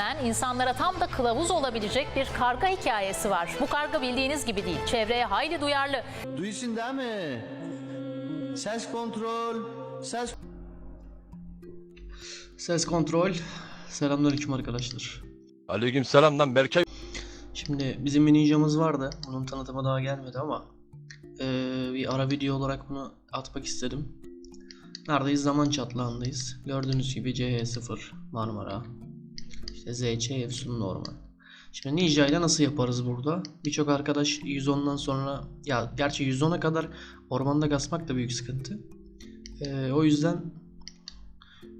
rağmen insanlara tam da kılavuz olabilecek bir karga hikayesi var. Bu karga bildiğiniz gibi değil. Çevreye hayli duyarlı. Duyuyorsun değil mi? Ses kontrol, ses Ses kontrol. Selamünaleyküm arkadaşlar. Aleyküm selam lan Berkay. Şimdi bizim bir ninjamız vardı. Onun tanıtımı daha gelmedi ama eee, bir ara video olarak bunu atmak istedim. Neredeyiz? Zaman çatlağındayız. Gördüğünüz gibi CH0 Marmara. ZC Efsun Norman. Şimdi Ninja ile nasıl yaparız burada? Birçok arkadaş 110'dan sonra ya gerçi 110'a kadar ormanda kasmak da büyük sıkıntı. Eee, o yüzden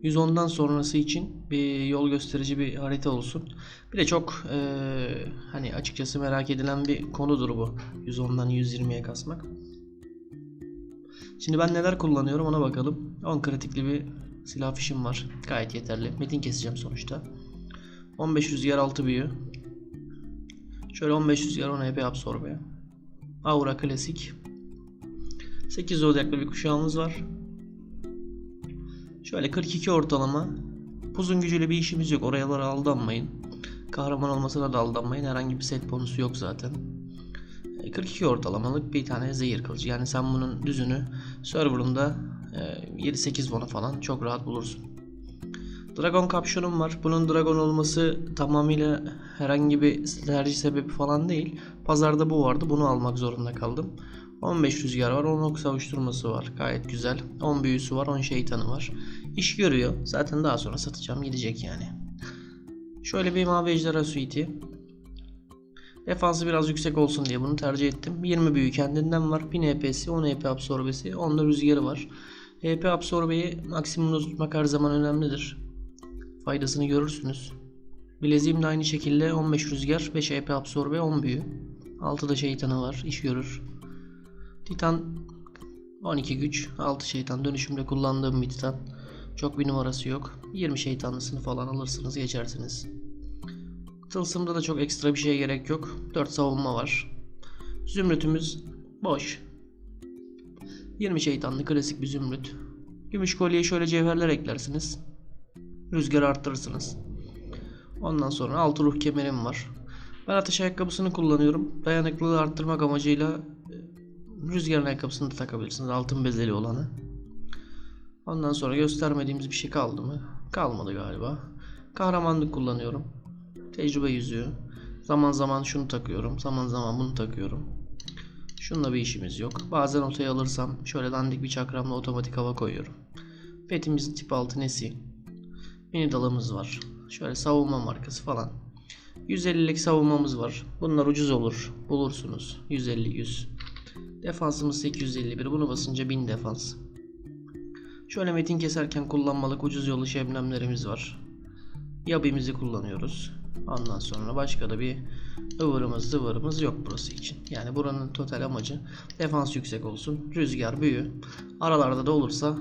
110'dan sonrası için bir yol gösterici bir harita olsun. Bir de çok eee, hani açıkçası merak edilen bir konudur bu. 110'dan 120'ye kasmak. Şimdi ben neler kullanıyorum ona bakalım. 10 kritikli bir silah fişim var. Gayet yeterli. Metin keseceğim sonuçta. 15 rüzgar 6 büyü. Şöyle 15 rüzgar 10 EP absorbe. Aura klasik. 8 zodyaklı bir kuşağımız var. Şöyle 42 ortalama. Puzun gücüyle bir işimiz yok. Oralara aldanmayın. Kahraman olmasına da aldanmayın. Herhangi bir set bonusu yok zaten. E, 42 ortalamalık bir tane zehir kılıcı. Yani sen bunun düzünü serverında e, 7-8 bona falan çok rahat bulursun. Dragon kapşonum var. Bunun dragon olması tamamıyla herhangi bir tercih sebebi falan değil. Pazarda bu vardı. Bunu almak zorunda kaldım. 15 rüzgar var. 10 ok savuşturması var. Gayet güzel. 10 büyüsü var. 10 şeytanı var. İş görüyor. Zaten daha sonra satacağım. Gidecek yani. Şöyle bir mavi ejderha suite'i. Defansı biraz yüksek olsun diye bunu tercih ettim. 20 büyü kendinden var. 1000 EP'si, 10 EP absorbesi, 10 da rüzgarı var. EP absorbeyi maksimumda tutmak her zaman önemlidir. Faydasını görürsünüz. Bileziğim de aynı şekilde 15 rüzgar, 5 EP absorbe, 10 büyü. 6 da şeytanı var, iş görür. Titan 12 güç, 6 şeytan dönüşümde kullandığım bir titan. Çok bir numarası yok. 20 şeytanlısını falan alırsınız, geçersiniz. Tılsımda da çok ekstra bir şeye gerek yok. 4 savunma var. Zümrütümüz boş. 20 şeytanlı klasik bir zümrüt. Gümüş kolyeye şöyle cevherler eklersiniz. Rüzgarı arttırırsınız. Ondan sonra altı ruh kemerim var. Ben ateş ayakkabısını kullanıyorum. Dayanıklılığı arttırmak amacıyla e, rüzgarın ayakkabısını da takabilirsiniz. Altın bezeli olanı. Ondan sonra göstermediğimiz bir şey kaldı mı? Kalmadı galiba. Kahramanlık kullanıyorum. Tecrübe yüzüğü. Zaman zaman şunu takıyorum. Zaman zaman bunu takıyorum. Şununla bir işimiz yok. Bazen otayı alırsam şöyle dandik bir çakramla otomatik hava koyuyorum. Petimizin tip 6 nesi. Mini dalımız var. Şöyle savunma markası falan. 150'lik savunmamız var. Bunlar ucuz olur. Bulursunuz. 150-100. Defansımız 851. Bunu basınca 1000 defans. Şöyle metin keserken kullanmalık ucuz yolu şebnemlerimiz var. Yabimizi kullanıyoruz. Ondan sonra başka da bir ıvırımız zıvırımız yok burası için. Yani buranın total amacı defans yüksek olsun. Rüzgar büyü. Aralarda da olursa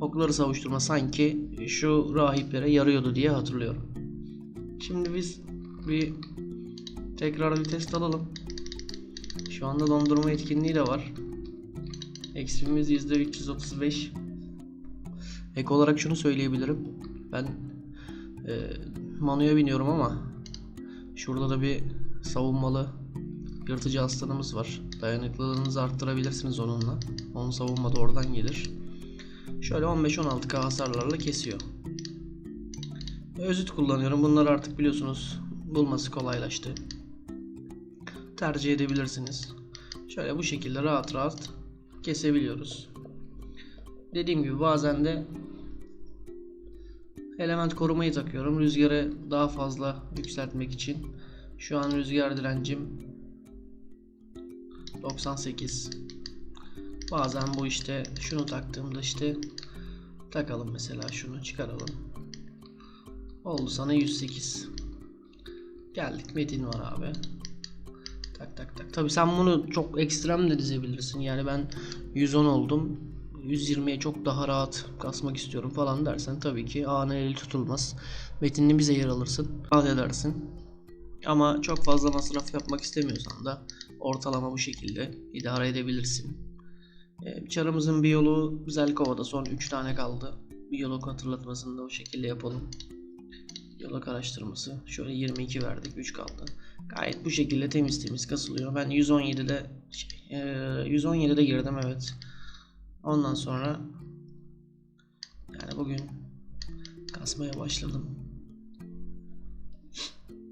okları savuşturma sanki şu rahiplere yarıyordu diye hatırlıyorum. Şimdi biz bir tekrar bir test alalım. Şu anda dondurma etkinliği de var. Eksimiz %335. Ek olarak şunu söyleyebilirim. Ben e, Manu'ya biniyorum ama şurada da bir savunmalı yırtıcı aslanımız var. Dayanıklılığınızı arttırabilirsiniz onunla. Onun savunma da oradan gelir. Şöyle 15-16k hasarlarla kesiyor. Özüt kullanıyorum. Bunlar artık biliyorsunuz bulması kolaylaştı. Tercih edebilirsiniz. Şöyle bu şekilde rahat rahat kesebiliyoruz. Dediğim gibi bazen de element korumayı takıyorum. Rüzgarı daha fazla yükseltmek için. Şu an rüzgar direncim 98. Bazen bu işte şunu taktığımda işte takalım mesela şunu çıkaralım. Oldu sana 108. Geldik metin var abi. Tak tak tak. Tabi sen bunu çok ekstrem de dizebilirsin. Yani ben 110 oldum. 120'ye çok daha rahat kasmak istiyorum falan dersen tabii ki A'nın eli tutulmaz. Metinini bize yer alırsın. Rahat edersin. Ama çok fazla masraf yapmak istemiyorsan da ortalama bu şekilde idare edebilirsin. Ee, çarımızın bir yolu Zelkova'da son 3 tane kaldı. Bir yolu hatırlatmasını da o şekilde yapalım. Yolak araştırması. Şöyle 22 verdik. 3 kaldı. Gayet bu şekilde temiz temiz kasılıyor. Ben 117'de şey, e, 117'de girdim evet. Ondan sonra yani bugün kasmaya başladım.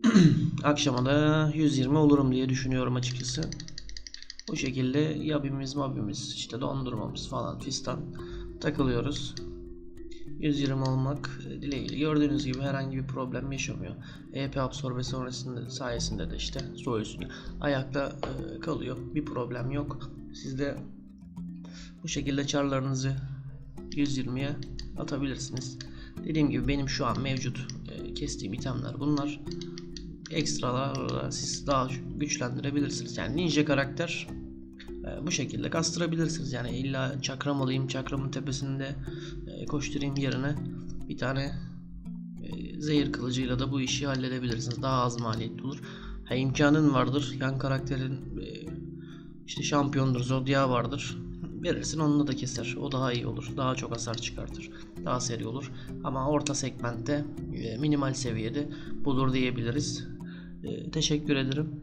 Akşama da 120 olurum diye düşünüyorum açıkçası. Bu şekilde yabimiz mabimiz işte dondurmamız falan fistan takılıyoruz. 120 olmak dileğiyle gördüğünüz gibi herhangi bir problem yaşamıyor. EP absorbe sonrasında sayesinde de işte sol üstüne ayakta e, kalıyor. Bir problem yok. Siz de bu şekilde çarlarınızı 120'ye atabilirsiniz. Dediğim gibi benim şu an mevcut e, kestiğim itemler bunlar. Ekstralarla siz daha güçlendirebilirsiniz. Yani ninja karakter e, bu şekilde kastırabilirsiniz. Yani illa çakram alayım, çakramın tepesinde e, koşturayım yerine bir tane e, zehir kılıcıyla da bu işi halledebilirsiniz. Daha az maliyetli olur. Ha, imkanın vardır. Yan karakterin e, işte şampiyondur, zodya vardır. Verirsin onunla da keser. O daha iyi olur. Daha çok hasar çıkartır. Daha seri olur. Ama orta segmentte e, minimal seviyede bulur diyebiliriz. E, teşekkür ederim.